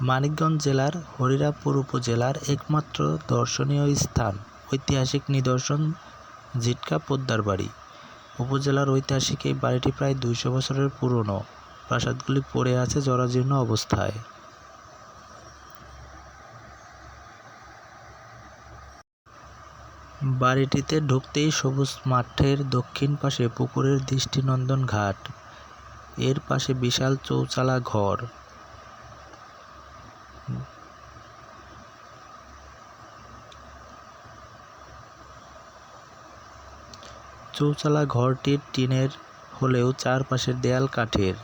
মানিকগঞ্জ জেলার হরিরামপুর উপজেলার একমাত্র দর্শনীয় স্থান, ঐতিহাসিক নিদর্শন জিটকা পোদ্দার বাড়ি। উপজেলার ঐতিহাসিক এই বাড়িটি প্রায় দুইশো বছরের পুরনো। প্রাসাদগুলি পড়ে আছে জরাজীর্ণ অবস্থায়। বাড়িটিতে ঢুকতেই সবুজ মাঠের দক্ষিণ পাশে পুকুরের দৃষ্টিনন্দন ঘাট। এর পাশে বিশাল চৌচালা ঘর। চৌচালা ঘরটির টিনের হলেও চারপাশের দেয়াল কাঠের,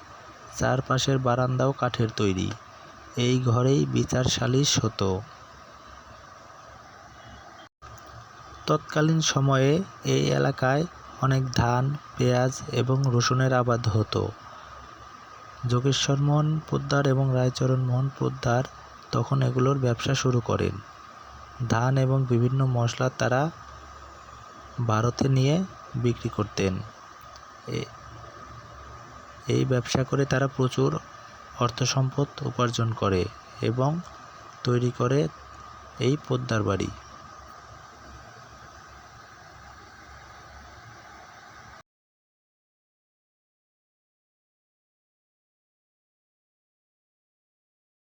চারপাশের বারান্দাও কাঠের তৈরি। এই ঘরেই বিচার সালিশ হতো তৎকালীন সময়ে এই এলাকায় অনেক ধান, পেঁয়াজ এবং রসুনের আবাদ হতো। যোগেশ্বর মোহন পোদ্দার এবং রায়চরণ মোহন পোদ্দার তখন এগুলোর ব্যবসা শুরু করেন। ধান এবং বিভিন্ন মশলা তারা ভারতে নিয়ে বিক্রি করতেন। এই ব্যবসা করে তারা প্রচুর অর্থ সম্পদ উপার্জন করে এবং তৈরি করে এই পোদ্দার বাড়ি